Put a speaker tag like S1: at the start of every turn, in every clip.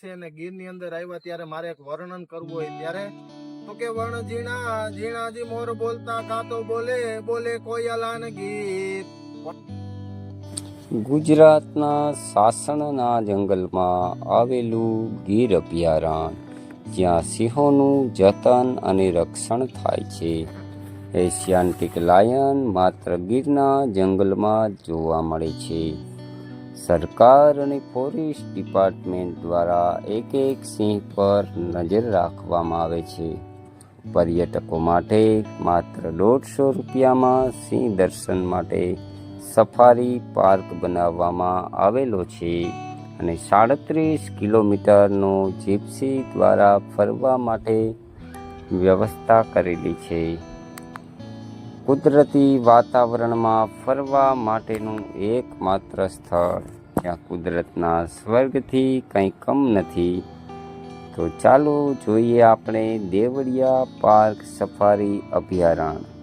S1: છે અને ગીરની અંદર આવ્યા ત્યારે મારે એક વર્ણન કરવું હોય ત્યારે, તો કે વર્ણ ઝીણા ઝીણાજી મોર બોલતા કાતો બોલે બોલે કોયલાન ગીત.
S2: ગુજરાતના સાસણના જંગલમાં આવેલું ગીર અભયારણ્ય, જ્યાં સિંહોનું જતન અને રક્ષણ થાય છે. એશિયાન્ટિક લાયન માત્ર ગીરના જંગલમાં જોવા મળે છે. સરકાર અને ફોરેસ્ટ ડિપાર્ટમેન્ટ દ્વારા એક એક સિંહ પર નજર રાખવામાં આવે છે. પર્યટકો માટે માત્ર દોઢસો રૂપિયામાં સિંહ દર્શન માટે સફારી પાર્ક બનાવવામાં આવેલો છે અને સાડત્રીસ કિલોમીટરનો જીપ્સી દ્વારા ફરવા માટે વ્યવસ્થા કરેલી છે. કુદરતી વાતાવરણમાં ફરવા માટેનું એકમાત્ર સ્થળ. જ્યાં કુદરતના સ્વર્ગથી કંઈ કમ નથી. તો ચાલો જોઈએ આપણે દેવળિયા પાર્ક સફારી અભયારણ્ય.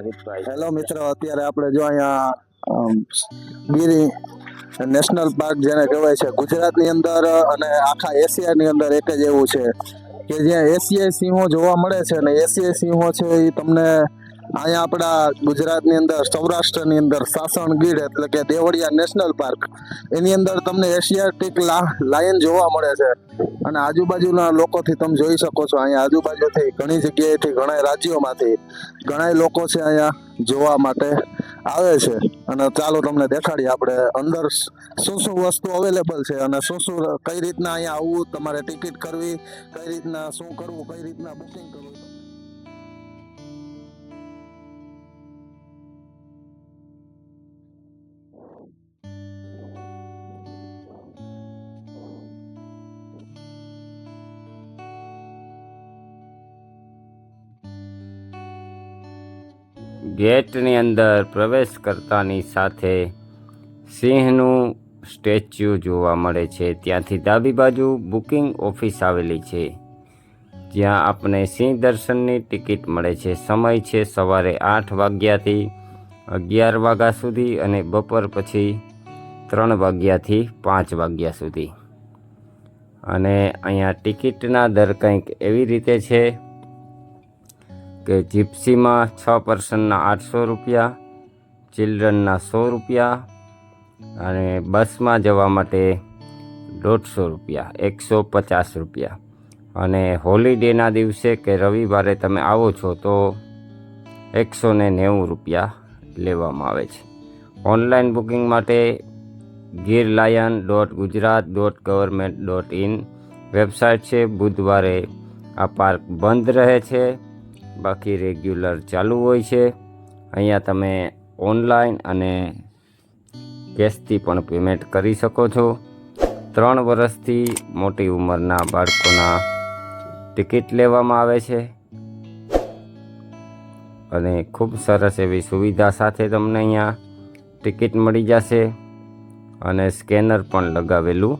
S2: રોહિતભાઈ
S1: હેલો મિત્રો અત્યારે આપણે જો અહીંયા ગીરી નેશનલ પાર્ક જેને કહેવાય છે ગુજરાતની અંદર અને આખા એશિયાની અંદર એક જ એવું છે કે જ્યાં એશિયાઈ સિંહો જોવા મળે છે અને એશિયાઈ સિંહો છે એ તમને અહીંયા આપણા ગુજરાતની અંદર, સૌરાષ્ટ્રની અંદર સાસણ ગીર એટલે કે દેવળિયા નેશનલ પાર્ક, એની અંદર તમને એશિયાટિક લાયન જોવા મળે છે. અને આજુબાજુના લોકોથી તમે જોઈ શકો છો, અહીંયા આજુબાજુથી ઘણી જગ્યાએથી ઘણા રાજ્યોમાંથી ઘણા લોકો છે અહીંયા જોવા માટે આવે છે. અને ચાલો તમને દેખાડીએ, આપણે અંદર શું શું વસ્તુ અવેલેબલ છે અને શું શું, કઈ રીતના અહીંયા આવવું, તમારે ટિકિટ કરવી, કઈ રીતના શું કરવું, કઈ રીતના બુકિંગ કરવું.
S2: ગેટની અંદર પ્રવેશ કરતાની સાથે સિંહનું સ્ટેચ્યુ જોવા મળે છે. ત્યાંથી ડાબી બાજુ બુકિંગ ઓફિસ આવેલી છે, જ્યાં આપણે સિંહ દર્શનની ટિકિટ મળે છે. સમય છે સવારે આઠ વાગ્યાથી અગિયાર વાગ્યા સુધી અને બપોર પછી ત્રણ વાગ્યાથી પાંચ વાગ્યા સુધી. અને અહીંયા ટિકિટના દર કંઈક એવી રીતે છે કે જીપ્સીમાં છ પર્સનના આઠસો રૂપિયા, ચિલ્ડ્રનના સો રૂપિયા અને બસમાં જવા માટે દોઢસો રૂપિયા, એકસો પચાસ રૂપિયા. અને હોલિડેના દિવસે કે રવિવારે તમે આવો છો તો એકસો ને નેવું રૂપિયા લેવામાં આવે છે. ઓનલાઈન બુકિંગ માટે Gir lion dot Gujarat dot government dot in. Website છે, બુધવારે આ પાર્ક બંધ રહે છે. બાકી રેગ્યુલર ચાલુ હોય છે. અહીંયા તમે ઓનલાઈન અને કેશથી પણ પેમેન્ટ કરી શકો છો. ત્રણ વર્ષથી મોટી ઉંમરના બાળકોના ટિકિટ લેવામાં આવે છે. અને ખૂબ સરસ એવી સુવિધા સાથે તમને અહીંયા ટિકિટ મળી જશે અને સ્કેનર પણ લગાવેલું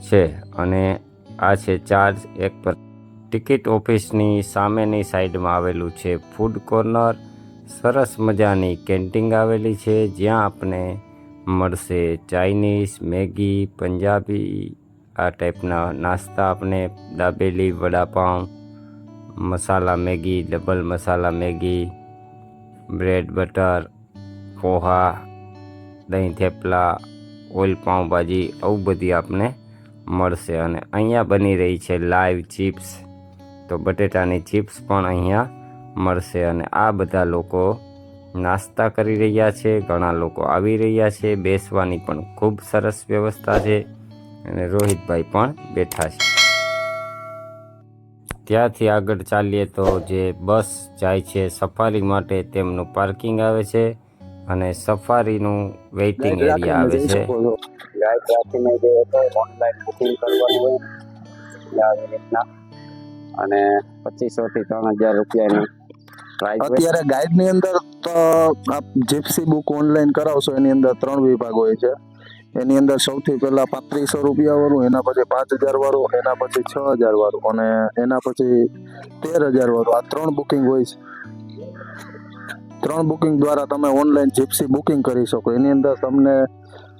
S2: છે. અને આ છે ચાર્જ એક પર ટિકિટ ઓફિસની સામેની સાઈડમાં આવેલું છે ફૂડ કોર્નર. સરસ મજાની કેન્ટીન આવેલી છે જ્યાં આપણે મળશે ચાઇનીઝ, મેગી, પંજાબી, આ ટાઈપના નાસ્તા આપણે dabeli, vada pav, masala Maggi, double masala Maggi, bread butter, poha, દહીં થેપલા, ઓઇલ પાઉંભાજી, આવું બધી આપણે મળશે અને અહીંયા બની રહી છે લાઈવ ચિપ્સ. તો બટેટાની ચિપ્સ પણ અહીંયા મળશે અને આ બધા લોકો નાસ્તા કરી રહ્યા છે ઘણા લોકો આવી રહ્યા છે બેસવાની પણ ખૂબ સરસ વ્યવસ્થા છે અને રોહિતભાઈ પણ બેઠા છે. ત્યાંથી આગળ ચાલીએ તો જે બસ જાય છે સફારી માટે તેમનું પાર્કિંગ આવે છે અને સફારીનું વેઇટિંગ એરિયા આવે છે.
S3: ઓનલાઈન બુકિંગ કરવાનું હોય. અને પચીસો થી ત્રણ હજાર રૂપિયાની
S1: અત્યારે ગાઈડની અંદર તો આપ જીપ્સી બુક ઓનલાઈન કરાવશો એની અંદર ત્રણ વિભાગ હોય છે. એની અંદર સૌથી પહેલા પાંત્રીસો રૂપિયા વાળું એના પછી પાંચ હજાર વાળું એના પછી છ હજાર વાળું અને એના પછી તેર હજાર વાળું. આ ત્રણ બુકિંગ હોય છે. ત્રણ બુકિંગ દ્વારા તમે ઓનલાઈન જીપ્સી બુકિંગ કરી શકો. એની અંદર તમને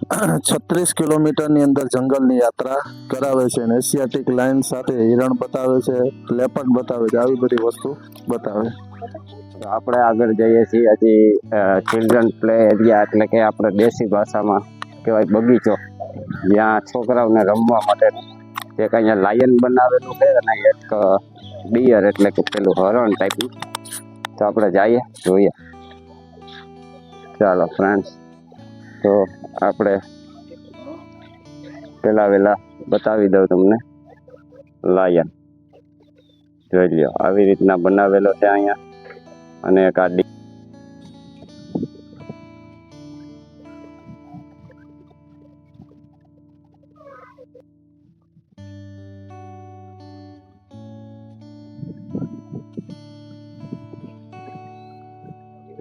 S1: છત્રીસ કિલોમીટરની અંદર જંગલની યાત્રા કરાવે છે અને એશિયાટિક લાઇન સાથે હિરણ બતાવે છે, લેપર્ડ બતાવે છે, આવી બધી વસ્તુ બતાવે
S3: આપણે આગળ જઈએ છીએ હજી ચિલ્ડ્રન પ્લે એરિયા એટલે કે આપણે દેશી ભાષામાં કહેવાય બગીચો. જ્યાં છોકરાઓને રમવા માટે એક અહીંયા લાયન બનાવેલું છે અને એક ડિયર એટલે કે પેલું હરણ ટાઈપનું તો આપણે જઈએ, જોઈએ. ચાલો ફ્રેન્ડ્સ તો આપણે પેલા વેલા બતાવી દઉં તમને. લાયન. જોઈ લ્યો, આવી રીતના બનાવેલો છે અહીંયા. અને એક આ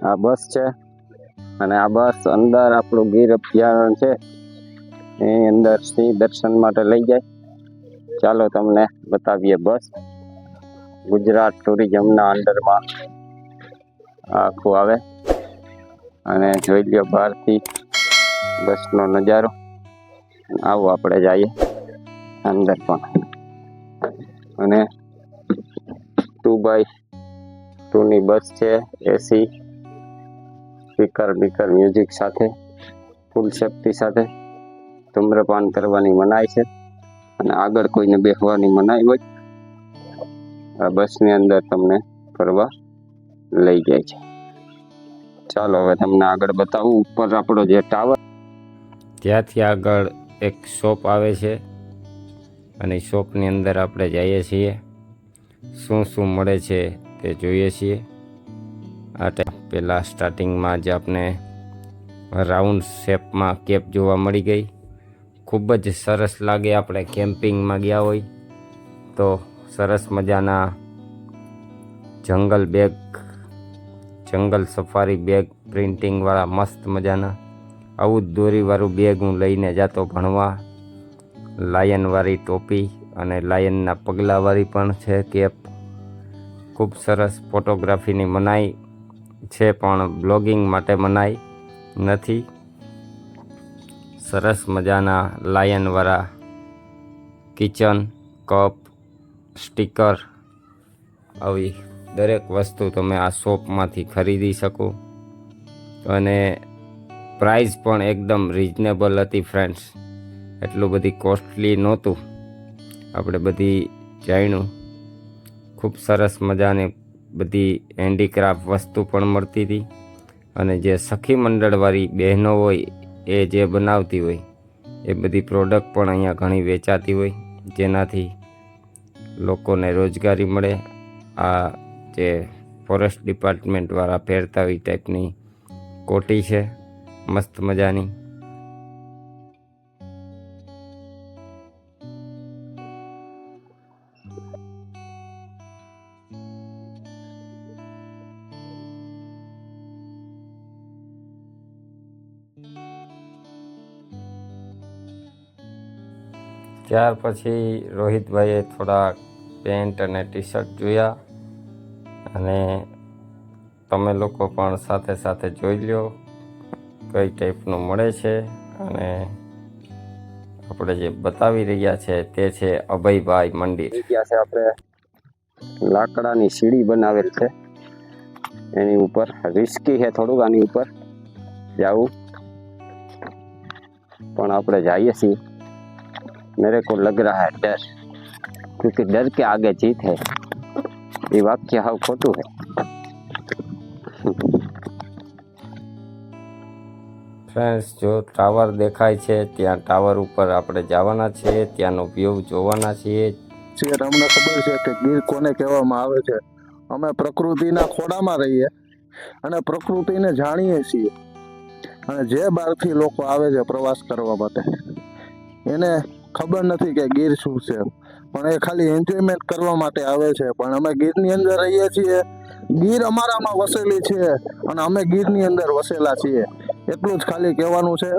S3: આ બસ છે. અને આ બસ અંદર આપણું ગીર અભયારણ છે. એની અંદર સિંહ દર્શન માટે લઈ જાય. ચાલો તમને બતાવીએ બસ. ગુજરાત ટુરિઝમના અંડરમાં આખું આવે. અને જોઈ લ્યો બહારથી બસનો નજારો. આવો આપણે જઈએ અંદર પણ. અને ટુ બાય ટુની બસ છે, એસી. સ્પીકર, બીકર મ્યુઝિક સાથે ફૂલ સેફટી સાથે ધૂમ્રપાન કરવાની મનાઈ છે. અને આગળ કોઈને બેસવાની મનાઈ હોય, આ બસની અંદર તમને ફરવા લઈ જાય છે. ચાલો હવે તમને આગળ બતાવું, ઉપર આપણો જે ટાવર
S2: ત્યાંથી આગળ એક શોપ આવે છે. અને શોપની અંદર આપણે જઈએ છીએ. શું શું મળે છે તે જોઈએ છીએ. આ ટાઈમ પહેલાં સ્ટાર્ટિંગમાં જ આપણે રાઉન્ડ શેપમાં કેપ જોવા મળી ગઈ. ખૂબ જ સરસ લાગે આપણે કેમ્પિંગમાં ગયા હોય તો સરસ મજાના જંગલ બેગ જંગલ સફારી બેગ પ્રિન્ટિંગવાળા મસ્ત મજાના. આવું જ દોરીવાળું બેગ હું લઈને જતો ભણવા. લાયનવાળી ટોપી અને લાયનના પગલાવાળી પણ છે કેપ ખૂબ સરસ ફોટોગ્રાફીની મનાઈ. છે પણ બ્લોગિંગ માટે મનાઈ નથી. સરસ મજાના લાયનવાળા કિચન, કપ, સ્ટીકર આવી દરેક વસ્તુ તમે આ શોપમાંથી ખરીદી શકો. અને પ્રાઇસ પણ એકદમ રિઝનેબલ હતી ફ્રેન્ડ્સ. એટલું બધી કોસ્ટલી નહોતું. આપણે બધી જાણ્યું. ખૂબ સરસ મજાની બધી હેન્ડીક્રાફ્ટ વસ્તુ પણ મળતી હતી. અને જે સખી મંડળવાળી બહેનો હોય, એ જે બનાવતી હોય, એ બધી પ્રોડક્ટ પણ અહીંયા ઘણી વેચાતી હોય. જેનાથી લોકોને રોજગારી મળે. આ જે ફોરેસ્ટ ડિપાર્ટમેન્ટવાળા પહેરતા હોય ટાઈપની કોટી છે, મસ્ત મજાની. ત્યાર પછી રોહિતભાઈએ થોડા પેન્ટ અને ટી શર્ટ જોયા અને તમે લોકો પણ સાથે સાથે જોઈ લ્યો કઈ ટાઈપનું મળે છે અને આપણે જે બતાવી રહ્યા છે તે છે અભયભાઈ મંદિર
S3: જગ્યા છે આપણે લાકડાની સીડી બનાવેલ છે. એની ઉપર રિસ્કી છે થોડુંક, આની ઉપર જવું. પણ આપણે જઈએ છીએ. मेरे को लग रहा है डर क्योंकि डर के आगे जीत है ये वाक्य हाव खोटું है
S2: ફ્રેન્ડ્સ જો ટાવર દેખાય છે ત્યાં ટાવર ઉપર આપણે જવાના છીએ ત્યાંનો વ્યૂ જોવાના છીએ
S1: છે અમને ખબર છે કે ગીર કોને કહેવામાં આવે છે અમે પ્રકૃતિના ખોડામાં રહીએ અને પ્રકૃતિને જાણીએ છીએ અને જે બહારથી લોકો આવે છે પ્રવાસ કરવા માટે એને ખબર નથી કે ગીર શું છે. પણ એ ખાલી એન્જોયમેન્ટ કરવા માટે આવે છે. પણ અમે ગીરની અંદર રહીએ છીએ. ગીર અમારામાં વસેલી છે અને અમે ગીરની અંદર વસેલા છીએ. એટલું જ ખાલી કહેવાનું છે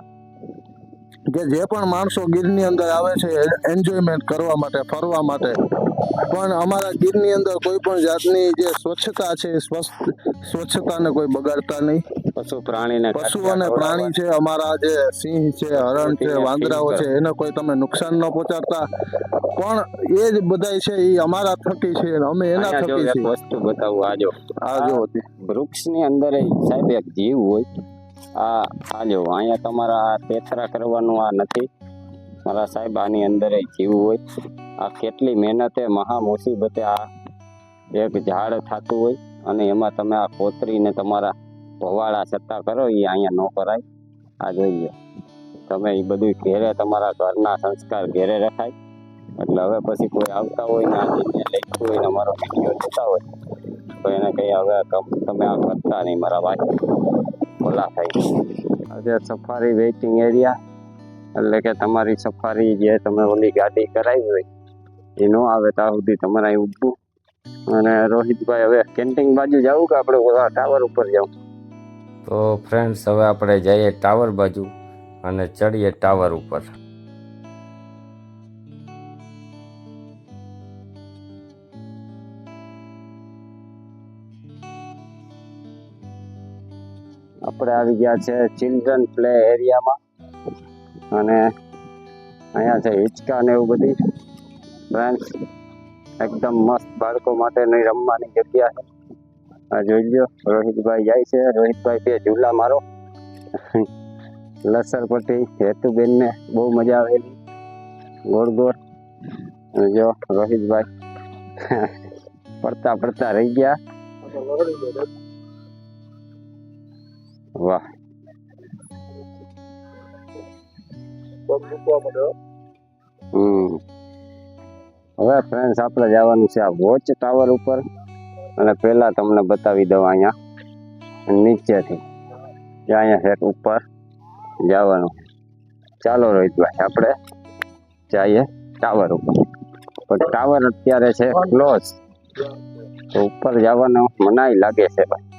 S1: કે જે પણ માણસો ગીરની અંદર આવે છે એન્જોયમેન્ટ કરવા માટે, ફરવા માટે. પણ અમારા ગીરની અંદર કોઈ પણ જાતની જે સ્વચ્છતા છે સ્વસ્થ, સ્વચ્છતાને કોઈ બગાડતા નહીં.
S3: પશુ પ્રાણીને
S1: પશુ અને પ્રાણી છે અમારા જે સિંહ છે હરણ છે વાંદરાઓ છે એને કોઈ તમે નુકસાન ન પહોંચાડતા. પણ એ જ બધાય છે એ અમારા થકી છે અમે એના થકી છે
S3: વસ્તુ બતાવું આ જો.
S1: આ જો
S3: વૃક્ષની અંદર સાહેબ એક જીવ હોય આ આ જો અહીંયા તમારા આ તેતરા કરવાનું આ નથી. મારા સાહેબ આની અંદર જીવ હોય. આ કેટલી મહેનતે મહા મુસીબતે આ એક ઝાડ થતું હોય અને એમાં તમે આ કોતરીને તમારા ભવાળા છતાં કરો એ અહીંયા ન કરાય. આ જોઈએ. તમે એ બધું ઘેરે તમારા ઘરના સંસ્કાર ઘેરે રખાય. એટલે હવે પછી કોઈ આવતા હોય ને આજે લખ્યું હોય ને અમારો વીડિયો જોતા હોય, તો એને કંઈ હવે તમ- આ કરતા નહીં મારા ભાઈ. ભોલા થાય આજે સફારી વેઇટિંગ એરિયા, એટલે કે તમારી સફારી જે તમે ઓલી ગાડી કરાવી હોય, એ ન આવે ત્યાં સુધી તમારે અહીં ઊભું. અને રોહિતભાઈ હવે કેન્ટીન બાજુ જવું કે આપણે ટાવર ઉપર જવું
S2: તો ફ્રેન્ડ્સ હવે આપણે જઈએ ટાવર બાજુ અને ચડીએ ટાવર ઉપર.
S3: આપણે આવી ગયા છે ચિલ્ડ્રન પ્લે એરિયામાં અને અહીંયા છે હિંચકા ને એવું બધી. ફ્રેન્ડ્સ એકદમ મસ્ત બાળકો માટેની રમવાની જગ્યા છે. આ જોઈ લો રોહિતભાઈ જાય છે. રોહિતભાઈ બે ઝૂલા મારો. લસરપટ્ટી હેતુબેનને બહુ મજા આવેલી. ગોળ ગોળ જો રોહિતભાઈ પડતા પડતા રહી ગયા. વાહ. હમ. હવે ફ્રેન્ડ્સ આપણે જવાનું છે આ વોચ ટાવર ઉપર. અને પહેલા તમને બતાવી દઉં અહીંયા. નીચેથી જે અહીંયા હેઠ ઉપર જવાનું. ચાલો રોહિતભાઈ, આપણે જઈએ ટાવર ઉપર. પણ ટાવર અત્યારે છે ક્લોઝ. તો ઉપર જવાનો મનાઈ લાગે છે ભાઈ.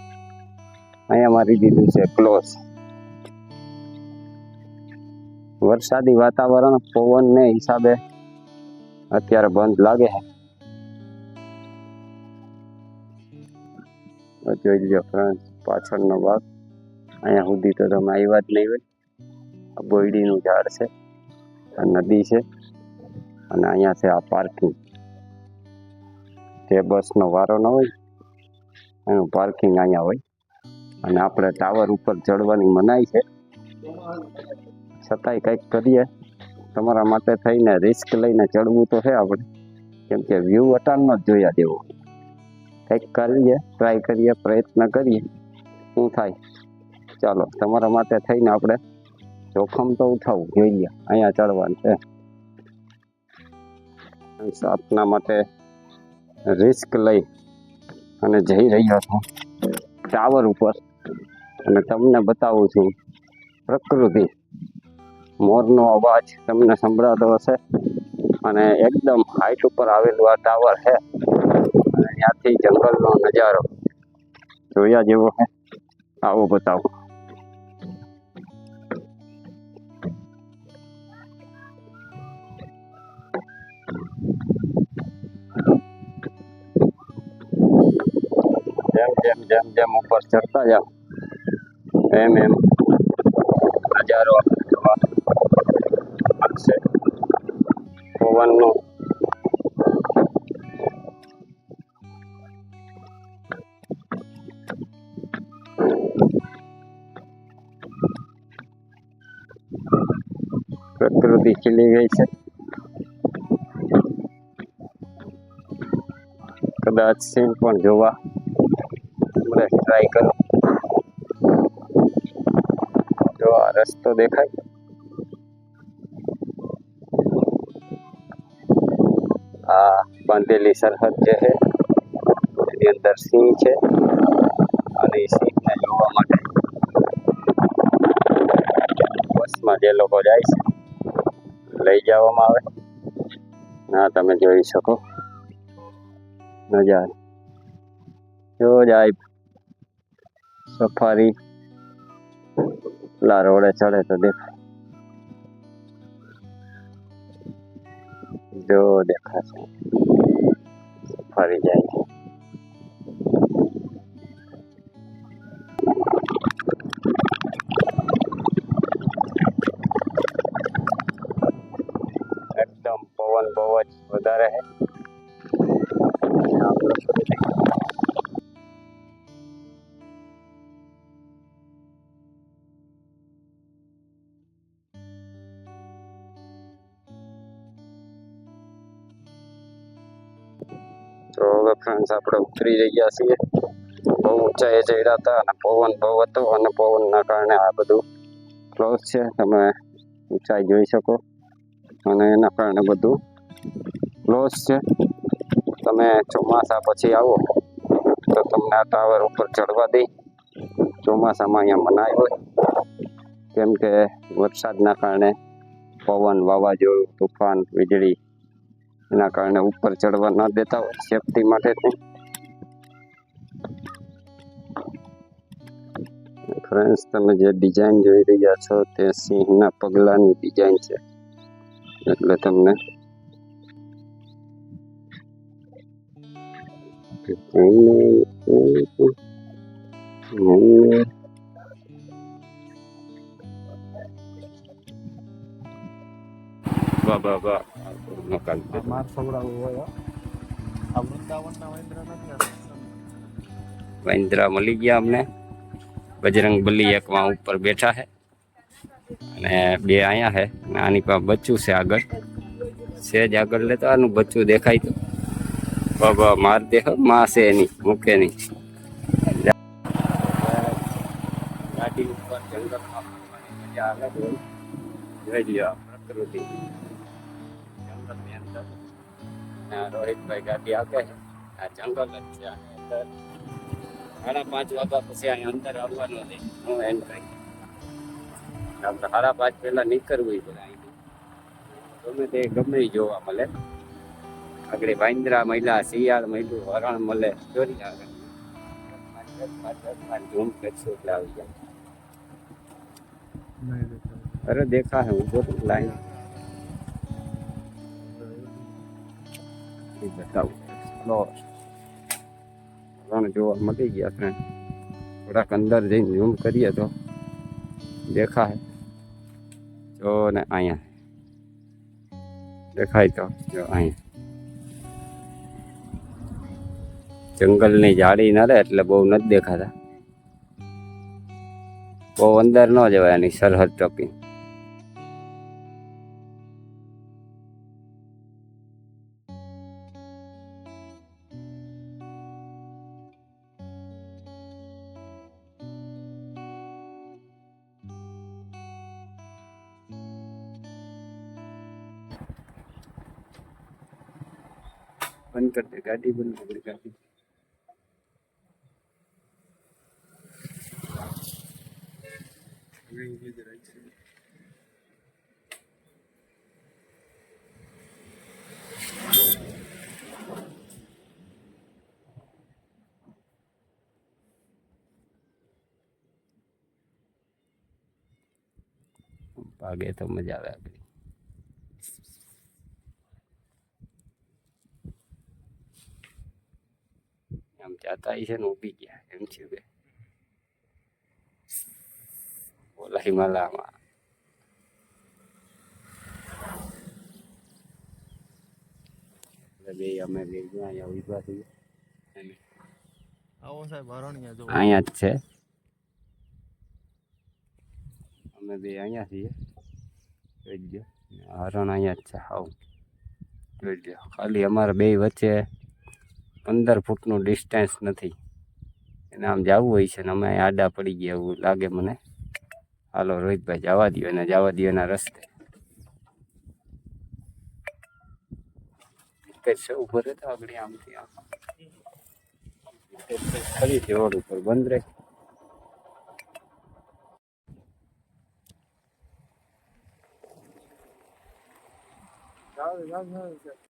S3: અહીંયા મારી દીધું છે ક્લોઝ. વરસાદી વાતાવરણ પવનને હિસાબે અત્યારે બંધ લાગે છે. જોઈ લો ફ્રેન્ડ પાછળનો ભાગ. અહીંયા સુધી તો તમે આવ્યા જ નહીં હોય. બોયડીનું ઝાડ છે, આ નદી છે, અને અહીંયા છે આ પાર્કિંગ જે બસનો વારો ન હોય, એનું પાર્કિંગ અહીંયા હોય. અને આપણે ટાવર ઉપર ચડવાની મનાઈ છે. છતાંય કંઈક કરીએ. તમારા માટે થઈને રિસ્ક લઈને ચડવું તો છે આપણે. કેમ કે વ્યૂ અટાણનો જ જોયા જેવો. કંઈક કરીએ ટ્રાય કરીએ, પ્રયત્ન કરીએ, શું થાય? ચાલો, તમારા માટે થઈને આપણે જોખમ તો ઉઠાવવું જોઈએ. અહીંયા ચડવાનું છે. આપના માટે રિસ્ક લઈ અને જઈ રહ્યો છું. ટાવર ઉપર. અને તમને બતાવું છું. પ્રકૃતિ. મોરનો અવાજ તમને સંભળાતો હશે. અને એકદમ હાઈટ ઉપર આવેલું આ ટાવર છે. ત્યાંથી જંગલનો નજારો જોયા જેવો છે આવો બતાવો જેમ જેમ જેમ જેમ ઉપર ચડતા જાઓ એમ એમ નજારો આપણે જોવા મળશે પવનનો પ્રકૃતિ ખીલી ગઈ છે કદાચ સિંહ પણ જોવા મળે ટ્રાય કરો જો આ રસ્તો દેખાય આ બાંધેલી સરહદ જે છે એની અંદર સિંહ છે અને એ સિંહને જોવા માટે બસમાં જે લોકો જાય છે લઈ જવામાં આવે. ના તમે જોઈ શકો. નજારો જો જાય. સફારી. પેલા રોડે ચડે તો દેખાય. જો દેખાશે. સફારી જાય છે. વધારે છે તો હવે ફ્રેન્ડ્સ આપણે ઉતરી રહ્યા છીએ બહુ ઊંચાઈએ ચડ્યા હતા અને પવન બહુ હતો અને પવનના કારણે આ બધું ક્લોઝ છે, તમે ઊંચાઈ જોઈ શકો, અને એના કારણે બધું ક્લોઝ છે. તમે ચોમાસા પછી આવો, તો તમને આ ટાવર ઉપર ચડવા દે ચોમાસામાં અહીંયા મનાય હોય. કેમ કે વરસાદના કારણે પવન, વાવાઝોડું, તુફાન, વીજળી એના કારણે ઉપર ચડવા ન દેતા હોય સેફટી માટે ફ્રેન્ડ્સ તમે જે ડિઝાઇન જોઈ રહ્યા છો તે સિંહના પગલાની ડિઝાઇન છે. એટલે તમને વાહ વાહ વાહ મકાન
S1: માર સવડાવવું હોય આ વૃંદાવનના નથી
S3: વાંદરા મળી ગયા અમને બજરંગ બલી એકમાં ઉપર બેઠા હે અને બે અહીંયા છે અને આની પાસે બચ્ચું છે આગળ સેજ આગળ લેતા આનું બચ્ચું દેખાય તો બાબા, માર દેખો માં છે એની, મૂકે નહીં. ગાડી ઉપર જંગલમાં મજા અલગ હોય જોઈ પ્રકૃતિ. જંગલની અંદર. રોહિતભાઈ ગાડી છે. આ જંગલ છે અંદર. સાડા પાંચ વાગ્યા પછી અહીં અંદર આવવાનું નથી હું એન્ટ્રી આપણે સાડા પાંચ પહેલા નીકળવું અહીંથી. ગમે તે ગમે જોવા મળે. આગળ વાંદરા મહિલા શિયાળ મહિલું હરણ મળે ચોરી આગળ એટલે આવી. જાય અરે દેખા હે ઊભો તો લાઈન બતાવું. લો. રણ જોવા મળી ગયા ફ્રેન્ડ થોડાક અંદર જઈને ઝૂમ કરીએ તો દેખાય. જો ને અહીંયા. દેખાય તો, જો અહીંયા. જંગલની જાળી ન રહે એટલે બહુ નથી દેખાતા. બહુ અંદર ન જવાય એની સરહદ ટપી. બંધ ગાડી બંધ કરી દે ગાડી ભાગે તો મજા આવે આપણી. આમ જાતા છે ને ઊભી ગયા, એમ છે બે એટલે બે અમે બે અહીંયા છીએ અને
S1: આવો સાહેબ હરણિયા જો
S3: અહીંયા જ છે અમે બે અહીંયા છીએ જોઈ લ્યો હરણ અહીંયા જ છે હાવ જોઈ લ્યો ખાલી અમારા બે વચ્ચે પંદર ફૂટનું ડિસ્ટન્સ નથી એને આમ જવું હોય છે ને અમે આડા પડી ગયા એવું લાગે મને હાલો, રોહિતભાઈ, જવા દો અને જવા દો એના રસ્તે. કઈ ઊભો રહેતો આગળ આમથી, આમ. ખરી રોડ ઉપર બંધ રહે.